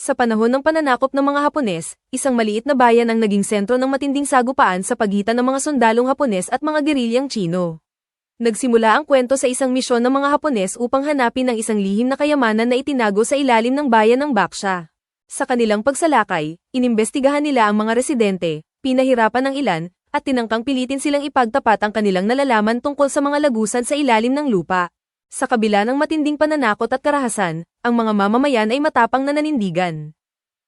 Sa panahon ng pananakop ng mga Hapones, isang maliit na bayan ang naging sentro ng matinding sagupaan sa pagitan ng mga sundalong Hapones at mga gerilyang Chino. Nagsimula ang kwento sa isang misyon ng mga Hapones upang hanapin ang isang lihim na kayamanan na itinago sa ilalim ng bayan ng Baksha. Sa kanilang pagsalakay, inimbestigahan nila ang mga residente, pinahirapan ng ilan, at tinangkang pilitin silang ipagtapat ang kanilang nalalaman tungkol sa mga lagusan sa ilalim ng lupa. Sa kabila ng matinding pananakot at karahasan, ang mga mamamayan ay matapang na nanindigan.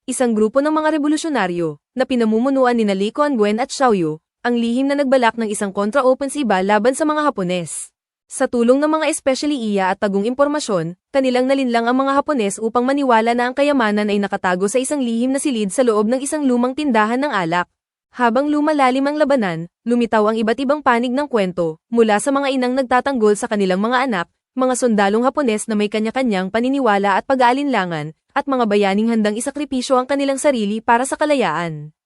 Isang grupo ng mga revolusyonaryo, na pinamumunuan ni Li Kuan-gwen at Xiaoyu, ang lihim na nagbalak ng isang kontra-offensiba laban sa mga Hapones. Sa tulong ng mga especially iya at tagong impormasyon, kanilang nalinlang ang mga Hapones upang maniwala na ang kayamanan ay nakatago sa isang lihim na silid sa loob ng isang lumang tindahan ng alak. Habang lumalalim ang labanan, lumitaw ang iba't ibang panig ng kwento, mula sa mga inang nagtatanggol sa kanilang mga anak, mga sundalong Hapones na may kanya-kanyang paniniwala at pag-aalinlangan, at mga bayaning handang isakripisyo ang kanilang sarili para sa kalayaan.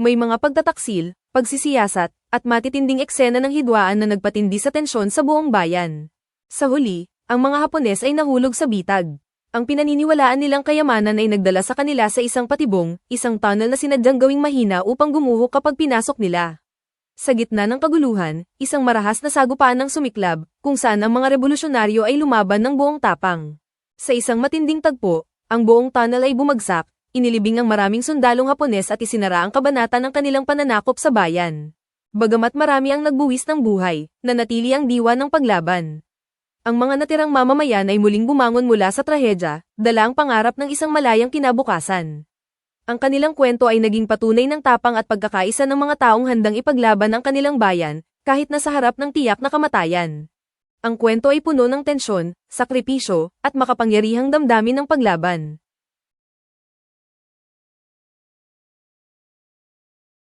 May mga pagtataksil, pagsisiyasat, at matitinding eksena ng hidwaan na nagpatindi sa tensyon sa buong bayan. Sa huli, ang mga Hapones ay nahulog sa bitag. Ang pinaniniwalaan nilang kayamanan ay nagdala sa kanila sa isang patibong, isang tunnel na sinadyang gawing mahina upang gumuho kapag pinasok nila. Sa gitna ng kaguluhan, isang marahas na sagupaan ng sumiklab, kung saan ang mga revolusyonaryo ay lumaban ng buong tapang. Sa isang matinding tagpo, ang buong tunnel ay bumagsak, inilibing ang maraming sundalong Hapones at isinara ang kabanata ng kanilang pananakop sa bayan. Bagamat marami ang nagbuwis ng buhay, nanatili ang diwa ng paglaban. Ang mga natirang mamamayan ay muling bumangon mula sa trahedya, dala ang pangarap ng isang malayang kinabukasan. Ang kanilang kwento ay naging patunay ng tapang at pagkakaisa ng mga taong handang ipaglaban ang kanilang bayan, kahit na sa harap ng tiyak na kamatayan. Ang kwento ay puno ng tensyon, sakripisyo, at makapangyarihang damdamin ng paglaban.